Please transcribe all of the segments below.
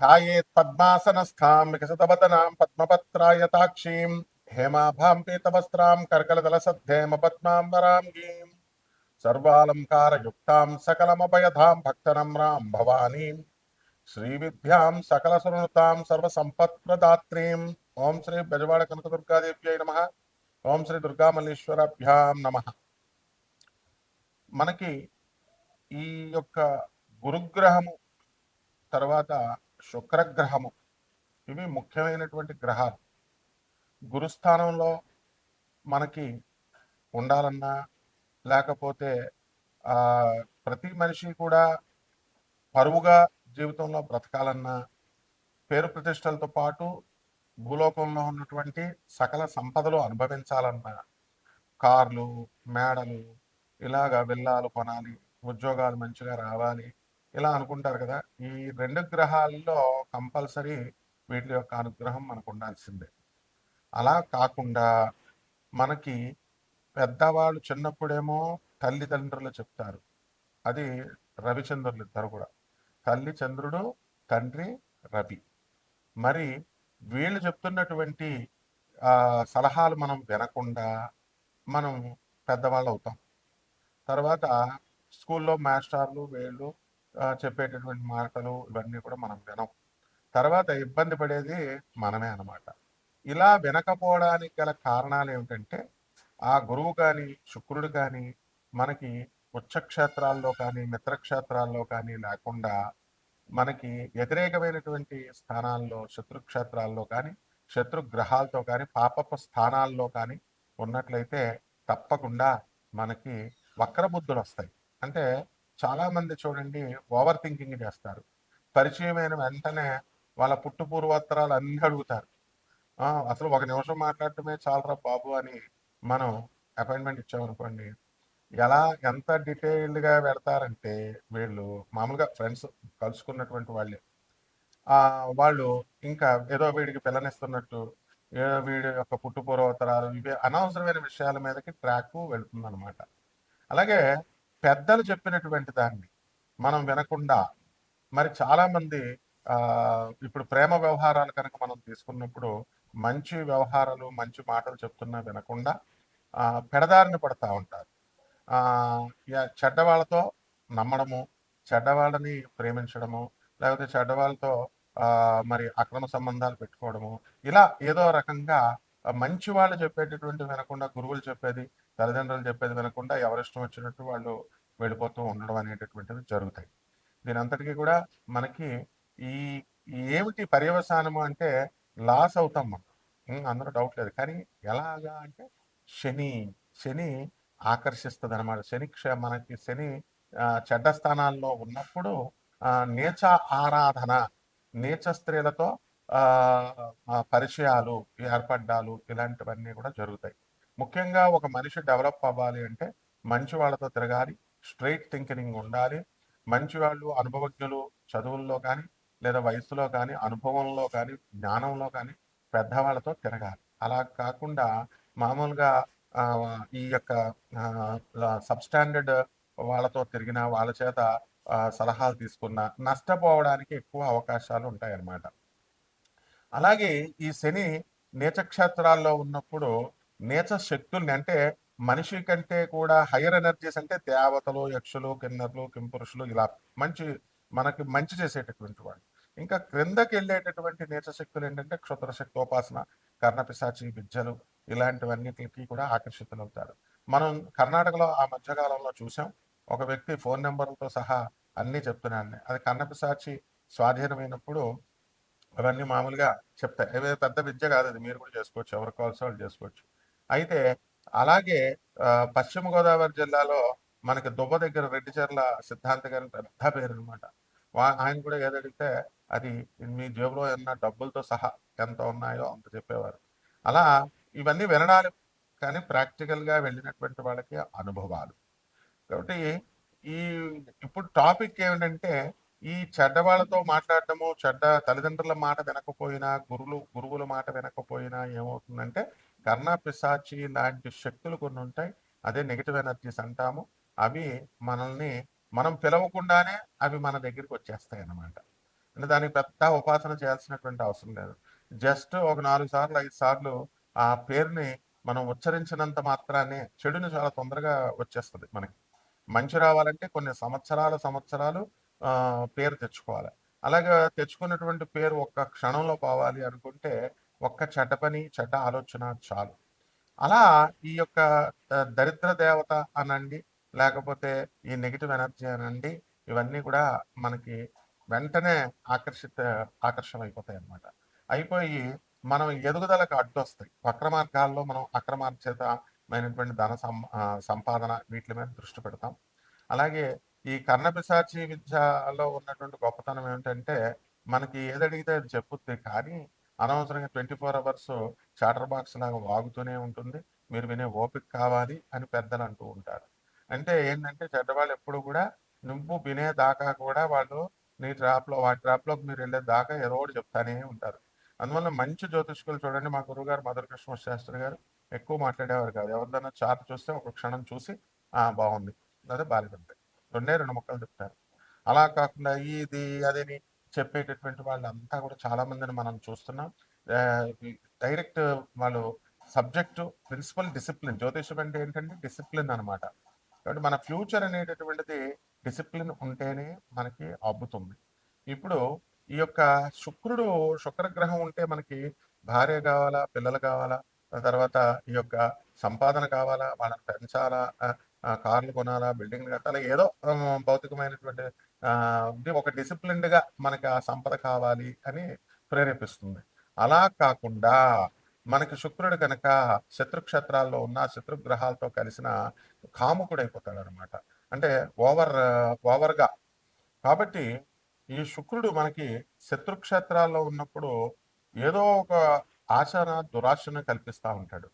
ధ్యాయేత్ పద్మాసనస్థాం వికసితవదనాం పద్మపత్రాయతాక్షీం హేమాభాం పీతవస్త్రాం కర్కలదలసద్ధేమ పద్మాంబరాం గీం సర్వాలంకారయుక్తాం సకలమభయధాం భక్తనమ్రాం భవానీం శ్రీవిద్యాం సకల సునృతాం సర్వసంపత్ప్రదాత్రీం ఓం శ్రీ బెజవాడ కనకదుర్గాదేవ్యై నమ ఓం శ్రీ దుర్గామల్లీశ్వరాభ్యాం నమ మనకి ఈ యొక్క గురుగ్రహము తర్వాత శుక్రగ్రహము. ఇవి ముఖ్యమైనటువంటి గ్రహాలు. గురుస్థానంలో మనకి ఉండాలన్నా లేకపోతే ప్రతి మనిషి కూడా పరువుగా జీవితంలో బ్రతకాలన్నా పేరు ప్రతిష్టలతో పాటు భూలోకంలో ఉన్నటువంటి సకల సంపదలు అనుభవించాలన్నా కార్లు మేడలు ఇలాగా విల్లాలు కొనాలి ఉద్యోగాలు మంచిగా రావాలి ఇలా అనుకుంటారు కదా! ఈ రెండు గ్రహాల్లో కంపల్సరీ వీటి యొక్క అనుగ్రహం మనకు ఉండాల్సిందే. అలా కాకుండా మనకి పెద్దవాళ్ళు చిన్నప్పుడేమో తల్లిదండ్రులు చెప్తారు. అది రవిచంద్రులు ఇద్దరు కూడా. తల్లి చంద్రుడు తండ్రి రవి. మరి వీళ్ళు చెప్తున్నటువంటి సలహాలు మనం వినకుండా మనం పెద్దవాళ్ళు అవుతాం తర్వాత స్కూల్లో మాస్టర్లు వీళ్ళు చెప్పేటటువంటి మాటలు ఇవన్నీ కూడా మనం వినం. తర్వాత ఇబ్బంది పడేది మనమే అన్నమాట. ఇలా వినకపోవడానికి గల కారణాలు ఏమిటంటే ఆ గురువు కానీ శుక్రుడు కానీ మనకి ఉచ్చక్షేత్రాల్లో కానీ మిత్రక్షేత్రాల్లో కానీ లేకుండా మనకి వ్యతిరేకమైనటువంటి స్థానాల్లో శత్రుక్షేత్రాల్లో కానీ శత్రు గ్రహాలతో కానీ పాపపు స్థానాల్లో కానీ ఉన్నట్లయితే తప్పకుండా మనకి వక్రబుద్ధులు వస్తాయి అంటే చాలా మంది చూడండి ఓవర్ థింకింగ్ చేస్తారు. పరిచయమైన వెంటనే వాళ్ళ పుట్టు పూర్వోత్తరాలు అన్ని అడుగుతారు. అసలు ఒక నిమిషం మాట్లాడటమే చాలరా బాబు అని మనం అపాయింట్మెంట్ ఇచ్చామనుకోండి ఎలా ఎంత డీటెయిల్డ్గా పెడతారంటే వీళ్ళు మామూలుగా ఫ్రెండ్స్ కలుసుకున్నటువంటి వాళ్ళే. వాళ్ళు ఇంకా ఏదో వీడికి పిల్లనిస్తున్నట్టు ఏదో వీడి యొక్క పుట్టు పూర్వోత్తరాలు ఇవి అనవసరమైన విషయాల మీదకి ట్రాక్ వెళ్తుందన్నమాట. అలాగే పెద్దలు చెప్పినటువంటి దాన్ని మనం వినకుండా మరి చాలామంది ఆ ఇప్పుడు ప్రేమ వ్యవహారాలు కనుక మనం తీసుకున్నప్పుడు మంచి వ్యవహారాలు మంచి మాటలు చెప్తున్నా వినకుండా ఆ పెడదారిని పడతా ఉంటారు. ఆ చెడ్డవాళ్ళతో నమ్మడము చెడ్డవాళ్ళని ప్రేమించడము లేకపోతే చెడ్డవాళ్ళతో ఆ మరి అక్రమ సంబంధాలు పెట్టుకోవడము ఇలా ఏదో రకంగా మంచి వాళ్ళు చెప్పేటటువంటి వినకుండా గురువులు చెప్పేది తల్లిదండ్రులు చెప్పేది వినకుండా ఎవరిష్టం వచ్చినట్టు వాళ్ళు వెళ్ళిపోతూ ఉండడం అనేటటువంటిది జరుగుతాయి. దీని అంతటికీ కూడా మనకి ఈ ఏమిటి పర్యవసానము అంటే లాస్ అవుతాం మనం. అందరూ డౌట్ లేదు. కానీ ఎలాగా అంటే శని శని ఆకర్షిస్తుంది అనమాట శని మనకి శని చెడ్డ స్థానాల్లో ఉన్నప్పుడు నేచ నీచ ఆరాధన నీచ స్త్రీలతో పరిచయాలు ఏర్పడ్డాలు ఇలాంటివన్నీ కూడా జరుగుతాయి. ముఖ్యంగా ఒక మనిషి డెవలప్ అవ్వాలి అంటే మంచి వాళ్ళతో తిరగాలి స్ట్రైట్ థింకింగ్ ఉండాలి. మంచి వాళ్ళు అనుభవజ్ఞులు చదువుల్లో కానీ లేదా వయసులో కానీ అనుభవంలో కానీ జ్ఞానంలో కానీ పెద్దవాళ్ళతో తిరగాలి. అలా కాకుండా మామూలుగా ఈ యొక్క సబ్స్టాండర్డ్ వాళ్ళతో తిరిగిన వాళ్ళ చేత సలహాలు తీసుకున్న నష్టపోవడానికి ఎక్కువ అవకాశాలు ఉంటాయన్నమాట. అలాగే ఈ శని నీచక్షేత్రాల్లో ఉన్నప్పుడు నేచర్ శక్తుల్ని అంటే మనిషి కంటే కూడా హైయర్ ఎనర్జీస్ అంటే దేవతలు యక్షులు కిన్నర్లు కింపురుషులు ఇలా మంచి మనకి మంచి చేసేటటువంటి వాళ్ళు. ఇంకా క్రిందకి వెళ్ళేటటువంటి నేచర్ శక్తులు ఏంటంటే క్షుద్ర శక్తోపాసన కర్ణపిశాచి విద్యలు ఇలాంటివన్నిటికి కూడా ఆకర్షితులవుతారు. మనం కర్ణాటకలో ఆ మధ్యకాలంలో చూసాం. ఒక వ్యక్తి ఫోన్ నెంబర్లతో సహా అన్నీ చెప్తున్నాను అది కర్ణపిశాచి స్వాధీనమైనప్పుడు అవన్నీ మామూలుగా చెప్తాయి. ఏదో పెద్ద విద్య కాదు అది. మీరు కూడా చేసుకోవచ్చు. ఎవరు కావాల్సి వాళ్ళు చేసుకోవచ్చు. అయితే అలాగే పశ్చిమ గోదావరి జిల్లాలో మనకి దుబ్బ దగ్గర రెడ్డిచర్ల సిద్ధాంత గారి పెద్ద పేరు అనమాట ఆయన కూడా ఏదడిగితే అది మీ జేబులో ఉన్న డబ్బులతో సహా ఎంత ఉన్నాయో అంత చెప్పేవారు. అలా ఇవన్నీ వినడాలి కానీ ప్రాక్టికల్గా వెళ్ళినటువంటి వాళ్ళకి అనుభవాలు. కాబట్టి ఈ ఇప్పుడు టాపిక్ ఏమిటంటే ఈ చెడ్డ వాళ్ళతో మాట్లాడటము చెడ్డ తల్లిదండ్రుల మాట వినకపోయినా గురువులు గురువుల మాట వినకపోయినా ఏమవుతుందంటే కర్ణ పిశాచి లాంటి శక్తులు కొన్ని ఉంటాయి అదే నెగిటివ్ ఎనర్జీస్ అంటాము. అవి మనల్ని మనం పిలవకుండానే అవి మన దగ్గరికి వచ్చేస్తాయి అన్నమాట. అంటే దానికి పెద్ద ఉపాసన చేయాల్సినటువంటి అవసరం లేదు. జస్ట్ ఒక నాలుగు సార్లు ఐదు సార్లు ఆ పేరుని మనం ఉచ్చరించినంత మాత్రానే చెడుని చాలా తొందరగా వచ్చేస్తుంది మనకి. మంచి రావాలంటే కొన్ని సంవత్సరాల సంవత్సరాలు ఆ, పేరు తెచ్చుకోవాలి. అలాగే తెచ్చుకున్నటువంటి పేరు ఒక్క క్షణంలో పోవాలి అనుకుంటే ఒక్క చెడ్డ పని చెడ్డ ఆలోచన చాలు. అలా ఈ యొక్క దరిద్ర దేవత అనండి లేకపోతే ఈ నెగిటివ్ ఎనర్జీ అనండి ఇవన్నీ కూడా మనకి వెంటనే ఆకర్షిత ఆకర్షణ అయిపోతాయి అన్నమాట అయిపోయి మనం ఎదుగుదలకు అడ్డొస్తాయి. వక్ర మార్గాల్లో మనం అక్రమార్జితమైనటువంటి ధన సం సంపాదన వీటి మీద దృష్టి పెడతాం. అలాగే ఈ కర్ణపిశాచి విద్యలో ఉన్నటువంటి గొప్పతనం ఏమిటంటే మనకి ఏదడిగితే అది చెప్పుద్ది కానీ అనవసరంగా twenty four hours chatter box లాగా వాగుతూనే ఉంటుంది. మీరు వినే ఓపిక కావాలి అని పెద్దలు అంటూ ఉంటారు. అంటే ఏంటంటే చెడ్డవాళ్ళు ఎప్పుడు కూడా నువ్వు వినే దాకా కూడా వాళ్ళు నీ ట్రాప్లో వాటి ట్రాప్లోకి మీరు వెళ్ళే దాకా ఏదో ఒకటి చెప్తానే ఉంటారు. అందువల్ల మంచి జ్యోతిష్కులు చూడండి. మా గురుగారు మధుర కృష్ణ శాస్త్రి గారు ఎక్కువ మాట్లాడేవారు కాదు. ఎవరిదైనా చార్ట్ చూస్తే ఒక క్షణం చూసి ఆ బాగుంది. అదే బాలిపడతాయి రెండే రెండు మొక్కలు చెప్తారు. అలా కాకుండా ఇది అదేని చెప్పేటటువంటి వాళ్ళంతా కూడా చాలా మందిని మనం చూస్తున్నాం. డైరెక్ట్ వాళ్ళు సబ్జెక్టు ప్రిన్సిపల్ డిసిప్లిన్ జ్యోతిషం అంటే ఏంటంటే డిసిప్లిన్ అన్నమాట. కాబట్టి మన ఫ్యూచర్ అనేటటువంటిది డిసిప్లిన్ ఉంటేనే మనకి అబ్బుతుంది. ఇప్పుడు ఈ యొక్క శుక్రుడు శుక్రగ్రహం ఉంటే మనకి భార్య కావాలా పిల్లలు కావాలా తర్వాత ఈ యొక్క సంపాదన కావాలా వాళ్ళని పెంచాలా కార్లు కొనాలా బిల్డింగ్లు కట్టాలా ఏదో భౌతికమైనటువంటి ఒక డిసిప్లిన్డ్గా మనకి ఆ సంపద కావాలి అని ప్రేరేపిస్తుంది. అలా కాకుండా మనకి శుక్రుడు కనుక శత్రుక్షేత్రాల్లో ఉన్న శత్రుగ్రహాలతో కలిసిన కాముకుడు అయిపోతాడు అనమాట అంటే ఓవర్ ఓవర్గా కాబట్టి ఈ శుక్రుడు మనకి శత్రుక్షేత్రాల్లో ఉన్నప్పుడు ఏదో ఒక ఆశన దురాశను కల్పిస్తూ ఉంటాడు.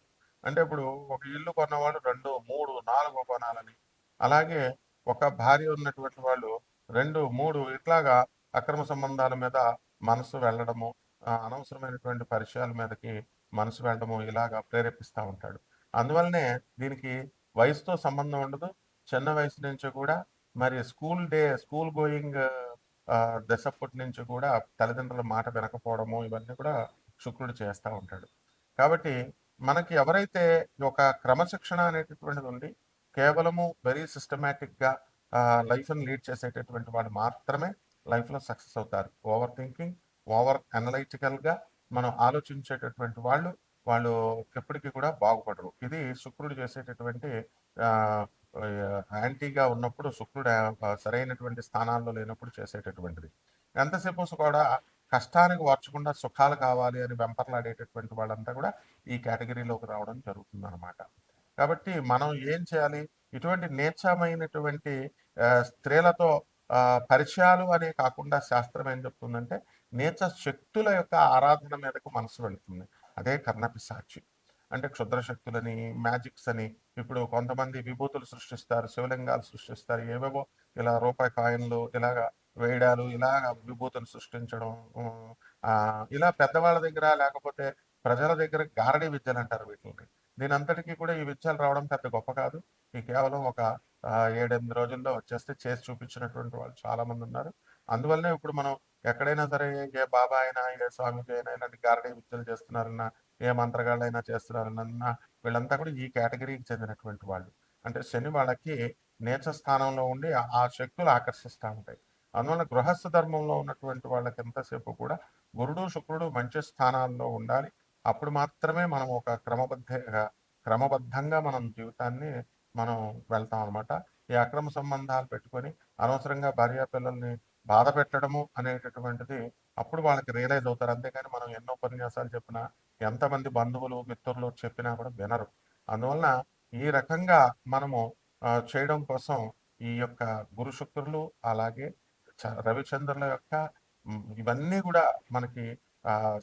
అంటే ఇప్పుడు ఒక ఇల్లు కొన్నవాడు రెండు మూడు నాలుగు కొనాలని. అలాగే ఒక భార్య ఉన్నటువంటి వాళ్ళు రెండు మూడు ఇట్లాగా అక్రమ సంబంధాల మీద మనసు వెళ్ళడము అనవసరమైనటువంటి పరిచయాల మీదకి మనసు వెళ్ళడము ఇలాగా ప్రేరేపిస్తూ ఉంటాడు. అందువల్లనే దీనికి వయసుతో సంబంధం ఉండదు. చిన్న వయసు నుంచి కూడా మరి స్కూల్ డే స్కూల్ గోయింగ్ దశప్పటి నుంచి కూడా తల్లిదండ్రుల మాట వినకపోవడము ఇవన్నీ కూడా శుక్రుడు చేస్తూ ఉంటాడు. కాబట్టి మనకి ఎవరైతే ఒక క్రమశిక్షణ అనేటటువంటిది ఉండి కేవలము వెరీ సిస్టమేటిక్గా లైఫ్ని లీడ్ చేసేటటువంటి వాళ్ళు మాత్రమే లైఫ్లో సక్సెస్ అవుతారు. ఓవర్ థింకింగ్ ఓవర్ అనలైటికల్గా మనం ఆలోచించేటటువంటి వాళ్ళు వాళ్ళు ఎప్పటికీ కూడా బాగుపడరు. ఇది శుక్రుడు చేసేటటువంటి యాంటీగా ఉన్నప్పుడు శుక్రుడు సరైనటువంటి స్థానాల్లో లేనప్పుడు చేసేటటువంటిది. ఎంతసేపు కూడా కష్టానికి వార్చకుండా సుఖాలు కావాలి అని వెంపర్లాడేటటువంటి వాళ్ళంతా కూడా ఈ కేటగిరీలోకి రావడం జరుగుతుంది అనమాట కాబట్టి మనం ఏం చేయాలి? ఇటువంటి నీచమైనటువంటి స్త్రీలతో ఆ, పరిచయాలు అనే కాకుండా శాస్త్రం ఏం చెప్తుందంటే నేచ శక్తుల యొక్క ఆరాధన మీదకు మనసు వెళుతుంది. అదే కర్ణపిశాచి. అంటే క్షుద్ర శక్తులని మ్యాజిక్స్ అని ఇప్పుడు కొంతమంది విభూతులు సృష్టిస్తారు శివలింగాలు సృష్టిస్తారు ఏవేవో ఇలా రూపాయి కాయిన్లు ఇలాగా వేయడాలు ఇలాగ విభూతులు సృష్టించడం ఇలా పెద్దవాళ్ళ దగ్గర లేకపోతే ప్రజల దగ్గర గారడీ విద్యలు అంటారు వీటిని దీని అంతటికీ కూడా ఈ విద్యలు రావడం పెద్ద గొప్ప కాదు. ఈ కేవలం ఒక ఏడెనిమిది రోజుల్లో వచ్చేస్తే చేసి చూపించినటువంటి వాళ్ళు చాలా మంది ఉన్నారు. అందువల్లనే ఇప్పుడు మనం ఎక్కడైనా సరే ఏ బాబా అయినా ఏ స్వామిజీ అయినా ఇలాంటి గారడీ విద్యలు చేస్తున్నారన్నా ఏ మంత్రగాళ్ళైనా చేస్తున్నారన్నా వీళ్ళంతా కూడా ఈ కేటగిరీకి చెందినటువంటి వాళ్ళు. అంటే శని వాళ్ళకి నేచ స్థానంలో ఉండి ఆ- ఆ శక్తులు ఆకర్షిస్తూ ఉంటాయి. అందువల్ల గృహస్థ ధర్మంలో ఉన్నటువంటి వాళ్ళకి ఎంతసేపు కూడా గురుడు శుక్రుడు మంచి స్థానాల్లో ఉండాలి. అప్పుడు మాత్రమే మనం ఒక క్రమబద్ధ క్రమబద్ధంగా మనం జీవితాన్ని మనం వెళ్తాం అనమాట ఈ అక్రమ సంబంధాలు పెట్టుకొని అనవసరంగా భార్య పిల్లల్ని బాధ పెట్టడము అనేటటువంటిది అప్పుడు వాళ్ళకి రియలైజ్ అవుతారు. అంతేగాని మనం ఎన్నో ఉపన్యాసాలు చెప్పినా ఎంతమంది బంధువులు మిత్రులు చెప్పినా కూడా వినరు. అందువలన ఈ రకంగా మనము చేయడం కోసం ఈ యొక్క గురు శుక్రులు అలాగే చ- రవిచంద్రుల యొక్క ఇవన్నీ కూడా మనకి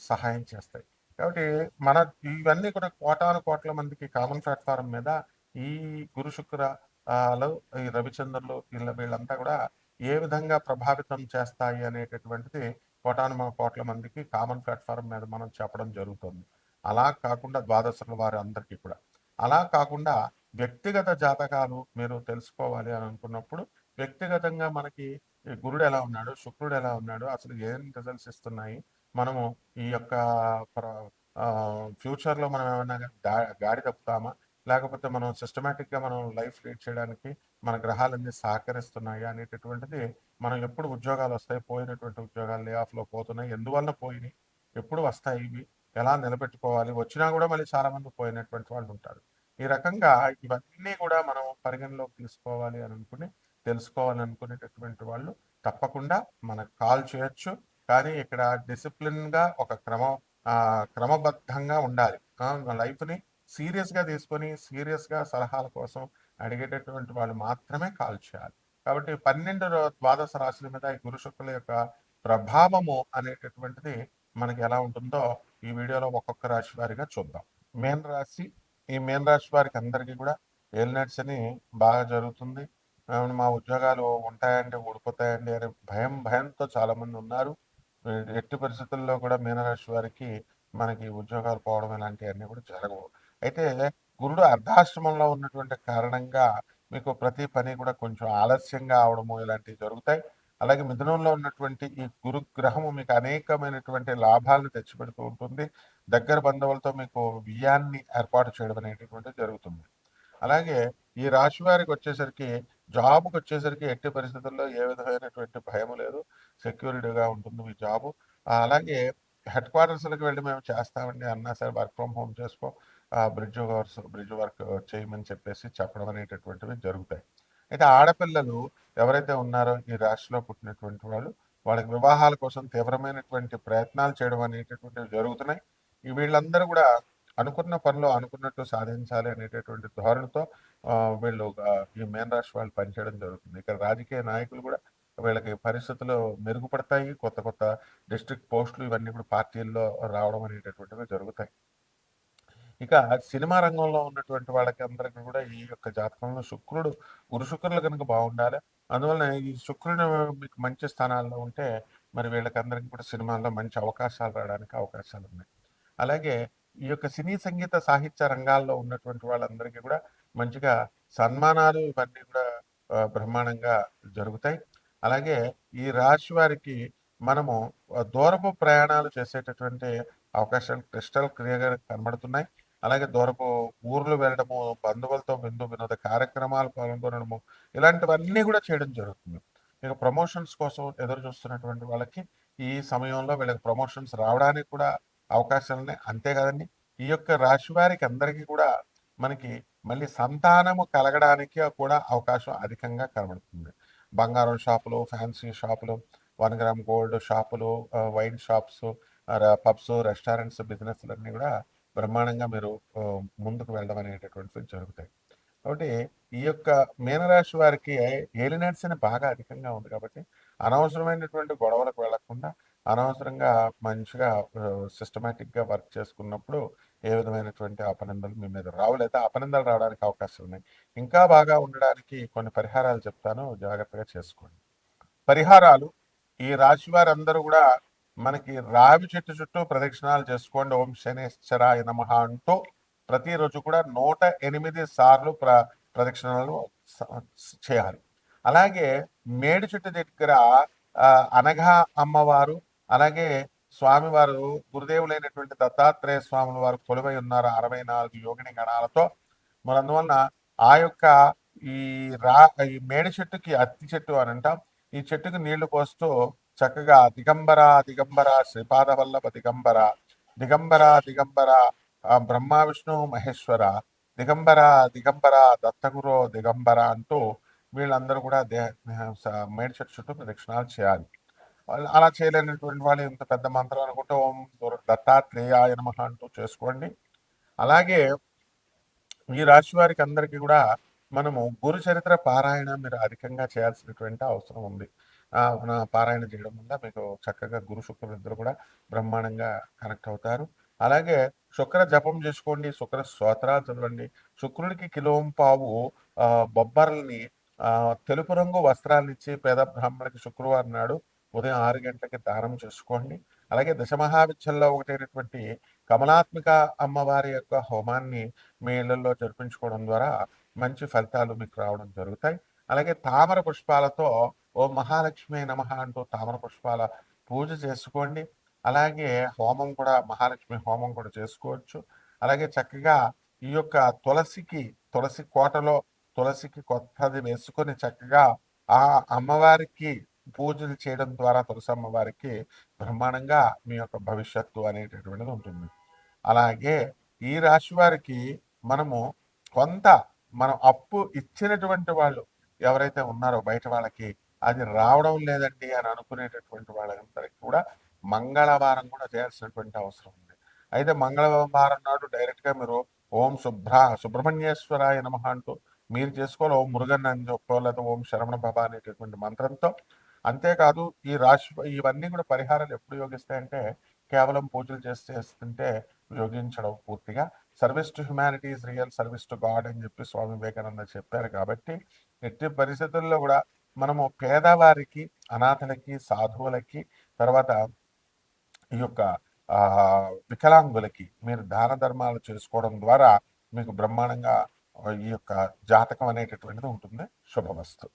సహాయం చేస్తాయి. కాబట్టి మన ఇవన్నీ కూడా కోటాను కోట్ల మందికి కామన్ ప్లాట్ఫారం మీద ఈ గురు శుక్రాలు ఈ రవిచంద్రులు వీళ్ళ వీళ్ళంతా కూడా ఏ విధంగా ప్రభావితం చేస్తాయి అనేటటువంటిది కోటాను కోట్ల మందికి కామన్ ప్లాట్ఫారం మీద మనం చెప్పడం జరుగుతుంది. అలా కాకుండా ద్వాదశుల వారి అందరికీ కూడా. అలా కాకుండా వ్యక్తిగత జాతకాలు మీరు తెలుసుకోవాలి అని అనుకున్నప్పుడు వ్యక్తిగతంగా మనకి గురుడు ఎలా ఉన్నాడు శుక్రుడు ఎలా ఉన్నాడు అసలు ఏం రిజల్ట్స్ ఇస్తున్నాయి మనము ఈ యొక్క ఫ్యూచర్లో మనం ఏమైనా గా- గాడి తప్పుతామా లేకపోతే మనం సిస్టమేటిక్గా మనం లైఫ్ లీడ్ చేయడానికి మన గ్రహాలన్నీ సహకరిస్తున్నాయి అనేటటువంటిది మనం ఎప్పుడు ఉద్యోగాలు వస్తాయి పోయినటువంటి ఉద్యోగాలు లే ఆఫ్లో పోతున్నాయి ఎందువల్ల పోయినాయి ఎప్పుడు వస్తాయి ఇవి ఎలా నిలబెట్టుకోవాలి వచ్చినా కూడా మళ్ళీ చాలామంది పోయినటువంటి వాళ్ళు ఉంటారు. ఈ రకంగా ఇవన్నీ కూడా మనం పరిగణలోకి తీసుకోవాలి అని అనుకుని తెలుసుకోవాలి అనుకునేటటువంటి వాళ్ళు తప్పకుండా మనకు కాల్ చేయొచ్చు. కానీ ఇక్కడ డిసిప్లిన్గా ఒక క్రమ క్రమబద్ధంగా ఉండాలి. లైఫ్ని సీరియస్గా తీసుకొని సీరియస్గా సలహాల కోసం అడిగేటటువంటి వాళ్ళు మాత్రమే కాల్ చేయాలి. కాబట్టి పన్నెండు ద్వాదశ రాశుల మీద ఈ గురు శుక్రుల యొక్క ప్రభావము అనేటటువంటిది మనకి ఎలా ఉంటుందో ఈ వీడియోలో ఒక్కొక్క రాశి వారిగా చూద్దాం. మేన్ రాశి ఈ మేన్ రాశి వారికి అందరికీ కూడా ఏలినట్స్ అని బాగా జరుగుతుంది. మా ఉద్యోగాలు ఉంటాయండి ఊడిపోతాయండి అనే భయం భయంతో చాలామంది ఉన్నారు. ఎట్టి పరిస్థితుల్లో కూడా మీనరాశి వారికి మనకి ఉద్యోగాలు పోవడం ఇలాంటివన్నీ కూడా జరగవు. అయితే గురుడు అర్ధాశ్రమంలో ఉన్నటువంటి కారణంగా మీకు ప్రతి పని కూడా కొంచెం ఆలస్యంగా అవడము ఇలాంటివి జరుగుతాయి. అలాగే మిథునంలో ఉన్నటువంటి ఈ గురు గ్రహము మీకు అనేకమైనటువంటి లాభాలను తెచ్చిపెడుతూ ఉంటుంది. దగ్గర బంధువులతో మీకు వ్యయాన్ని ఏర్పాటు చేయడం అనేటటువంటిది జరుగుతుంది. అలాగే ఈ రాశి వారికి వచ్చేసరికి జాబ్కి వచ్చేసరికి ఎట్టి పరిస్థితుల్లో ఏ విధమైనటువంటి భయం లేదు. సెక్యూరిటీగా ఉంటుంది మీ జాబు. అలాగే హెడ్ క్వార్టర్స్లకు వెళ్ళి మేము చేస్తామండి. అన్నా సరే వర్క్ ఫ్రమ్ హోమ్ చేసుకో. బ్రిడ్జ్ వర్క్స్ బ్రిడ్జ్ వర్క్ చేయమని చెప్పేసి చెప్పడం అనేటటువంటివి జరుగుతాయి. అయితే ఆడపిల్లలు ఎవరైతే ఉన్నారో ఈ రాశిలో పుట్టినటువంటి వాళ్ళు వాళ్ళకి వివాహాల కోసం తీవ్రమైనటువంటి ప్రయత్నాలు చేయడం అనేటటువంటివి జరుగుతున్నాయి. ఈ వీళ్ళందరూ కూడా అనుకున్న పనిలో అనుకున్నట్టు సాధించాలి అనేటటువంటి ధోరణితో వీళ్ళు ఈ మేన్ రాశి వాళ్ళు పనిచేయడం జరుగుతుంది. ఇక్కడ రాజకీయ నాయకులు కూడా వీళ్ళకి పరిస్థితులు మెరుగుపడతాయి. కొత్త కొత్త డిస్ట్రిక్ట్ పోస్టులు ఇవన్నీ కూడా పార్టీల్లో రావడం అనేటటువంటివి జరుగుతాయి. ఇక సినిమా రంగంలో ఉన్నటువంటి వాళ్ళకి అందరికీ కూడా ఈ యొక్క జాతకంలో శుక్రుడు గురు శుక్రులు కనుక బాగుండాలి. అందువలన ఈ శుక్రుడు మీకు మంచి స్థానాల్లో ఉంటే మరి వీళ్ళకందరికీ కూడా సినిమాల్లో మంచి అవకాశాలు రావడానికి అవకాశాలు ఉన్నాయి. అలాగే ఈ యొక్క సినీ సంగీత సాహిత్య రంగాల్లో ఉన్నటువంటి వాళ్ళందరికీ కూడా మంచిగా సన్మానాలు ఇవన్నీ కూడా బ్రహ్మాండంగా జరుగుతాయి. అలాగే ఈ రాశి వారికి మనము దూరపు ప్రయాణాలు చేసేటటువంటి అవకాశాలు క్రిస్టల్ క్లియర్గా కనబడుతున్నాయి. అలాగే దూరపు ఊర్లు వెళ్ళడము బంధువులతో విందు వినోద కార్యక్రమాలు పాల్గొనడము ఇలాంటివన్నీ కూడా చేయడం జరుగుతుంది. ఇక ప్రమోషన్స్ కోసం ఎదురు చూస్తున్నటువంటి వాళ్ళకి ఈ సమయంలో వీళ్ళకి ప్రమోషన్స్ రావడానికి కూడా అవకాశాలు అంతేకాదండి ఈ యొక్క రాశి వారికి అందరికీ కూడా మనకి మళ్ళీ సంతానము కలగడానికి కూడా అవకాశం అధికంగా కనబడుతుంది. బంగారం షాపులు ఫ్యాన్సీ షాపులు వన్ గ్రామ్ గోల్డ్ షాపులు వైన్ షాప్స్ పబ్స్ రెస్టారెంట్స్ బిజినెస్లు అన్నీ కూడా బ్రహ్మాండంగా మీరు ముందుకు వెళ్ళడం అనేటటువంటివి జరుగుతాయి. కాబట్టి ఈ యొక్క మీనరాశి వారికి ఏలినట్స్ అని బాగా అధికంగా ఉంది కాబట్టి అనవసరమైనటువంటి గొడవలకు వెళ్ళకుండా అనవసరంగా మంచిగా సిస్టమేటిక్గా వర్క్ చేసుకున్నప్పుడు ఏ విధమైనటువంటి అపనిందలు మీ మీద రావు లేదా అపనిందలు రావడానికి అవకాశం ఉన్నాయి. ఇంకా బాగా ఉండడానికి కొన్ని పరిహారాలు చెప్తాను. జాగ్రత్తగా చేసుకోండి. పరిహారాలు ఈ రాశి వారందరూ కూడా మనకి రావి చెట్టు చుట్టూ ప్రదక్షిణాలు చేసుకోండి. ఓం శనేశ్వరాయ నమ అంటూ ప్రతిరోజు కూడా నూట ఎనిమిది సార్లు ప్ర ప్రదక్షిణలు చేయాలి. అలాగే మేడి చెట్టు దగ్గర అనఘా అమ్మవారు అలాగే స్వామివారు గురుదేవులైనటువంటి దత్తాత్రేయ స్వాముల వారు కొలువై ఉన్నారు అరవై నాలుగు యోగిని గణాలతో. మరి అందువలన ఆ యొక్క ఈ రా ఈ మేడి చెట్టుకి అత్తి చెట్టు అని అంటాం. ఈ చెట్టుకు నీళ్ళు పోస్తూ చక్కగా దిగంబర దిగంబర శ్రీపాద వల్లభ దిగంబర దిగంబర దిగంబర బ్రహ్మ విష్ణు మహేశ్వర దిగంబర దిగంబర దత్తగురు దిగంబర అంటూ వీళ్ళందరూ కూడా దే స- మేడి చెట్టు చుట్టూ ప్రదక్షిణాలు చేయాలి. వాళ్ళు అలా చేయలేనటువంటి వాళ్ళు ఇంత పెద్ద మంత్రం అనుకుంటే ఓం దత్తాత్రేయాయ నమః అంటూ చేసుకోండి. అలాగే ఈ రాశి వారికి అందరికీ కూడా మనము గురు చరిత్ర పారాయణ మీరు అధికంగా చేయాల్సినటువంటి అవసరం ఉంది. మన పారాయణ చేయడం వల్ల మీకు చక్కగా గురు శుక్రులు ఇద్దరు కూడా బ్రహ్మాండంగా కనెక్ట్ అవుతారు. అలాగే శుక్ర జపం చేసుకోండి శుక్ర స్తోత్రాలు చదవండి. శుక్రుడికి కిలోం పావు బొబ్బర్లని తెలుపు రంగు వస్త్రాలు ఇచ్చి పేద బ్రాహ్మణుడికి శుక్రవారం నాడు ఉదయం ఆరు గంటలకి దానం చేసుకోండి. అలాగే దశమహావిద్యల్లో ఒకటైనటువంటి కమలాత్మిక అమ్మవారి యొక్క హోమాన్ని మీ ఇళ్ళలో జరిపించుకోవడం ద్వారా మంచి ఫలితాలు మీకు రావడం జరుగుతాయి. అలాగే తామర పుష్పాలతో ఓ మహాలక్ష్మి నమ అంటూ తామర పుష్పాల పూజ చేసుకోండి. అలాగే హోమం కూడా మహాలక్ష్మి హోమం కూడా చేసుకోవచ్చు. అలాగే చక్కగా ఈ యొక్క తులసికి తులసి కోటలో తులసికి కొత్తది వేసుకొని చక్కగా ఆ అమ్మవారికి పూజలు చేయడం ద్వారా తులసి అమ్మవారికి బ్రహ్మాండంగా మీ యొక్క భవిష్యత్తు అనేటటువంటిది ఉంటుంది. అలాగే ఈ రాశి వారికి మనము కొంత మనం అప్పు ఇచ్చినటువంటి వాళ్ళు ఎవరైతే ఉన్నారో బయట వాళ్ళకి అది రావడం లేదండి అని అనుకునేటటువంటి వాళ్ళందరికీ కూడా మంగళవారం కూడా చేయాల్సినటువంటి అవసరం ఉంది. అయితే మంగళవారం నాడు డైరెక్ట్గా మీరు ఓం శుభ్ర సుబ్రహ్మణ్యేశ్వరాయ నమ అంటూ మీరు చేసుకోవాలి. ఓం మురుగన్ అని చెప్పో లేదా ఓం శరవణ భవ అనేటటువంటి మంత్రంతో. అంతేకాదు ఈ రాశి ఇవన్నీ కూడా పరిహారాలు ఎప్పుడు యోగిస్తాయంటే కేవలం పూజలు చేస్తే చేస్తుంటే యోగించడం పూర్తిగా. Service to humanities real service to God అని చెప్పి స్వామి వివేకానంద చెప్పారు కాబట్టి ఎట్టి పరిస్థితుల్లో కూడా మనము పేదవారికి అనాథలకి సాధువులకి తర్వాత ఈ యొక్క ఆ వికలాంగులకి మీరు దాన ధర్మాలు చేసుకోవడం ద్వారా మీకు బ్రహ్మాండంగా ఈ యొక్క జాతకం అనేటటువంటిది ఉంటుంది. శుభవస్తు